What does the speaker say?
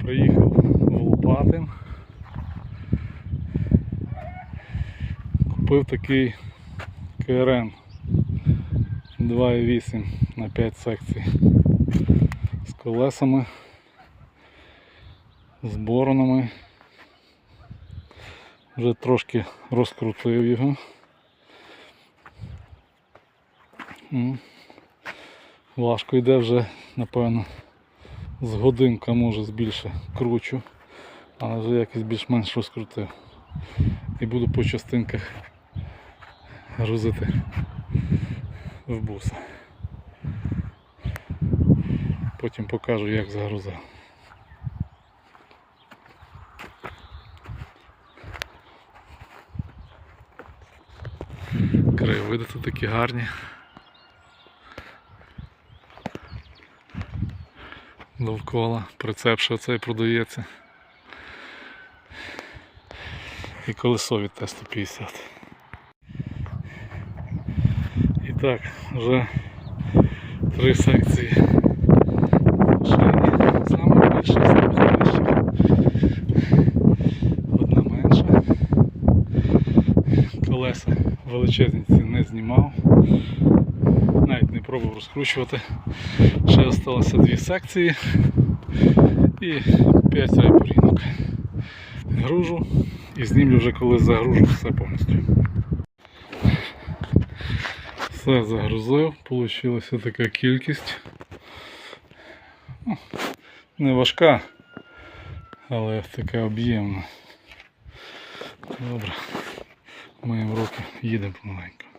Приїхав в Лопатин. Купив такий КРН 2,8 на 5 секцій з колесами, з боронами. Вже трошки розкрутив його. Важко йде вже, напевно, з годинка, може з більше кручу, але вже якось більш-менш розкрутив. І буду по частинках грузити в буса. Потім покажу як загрузив. Краєвиди тут такі гарні. Довкола, прицеп ще оцей продається. І колесо від Т-150. І так, вже три секції. Саме більше. Одна менша. Колеса величезні не знімав. Пробував розкручувати. Ще залишилося дві секції і 5 райпорінок. Гружу і знімлю вже коли загружу все повністю. Все загрузив, вийшла така кількість. Ну, Не важка, але така об'ємна. Добре. Моїм руки їдемо помаленьку.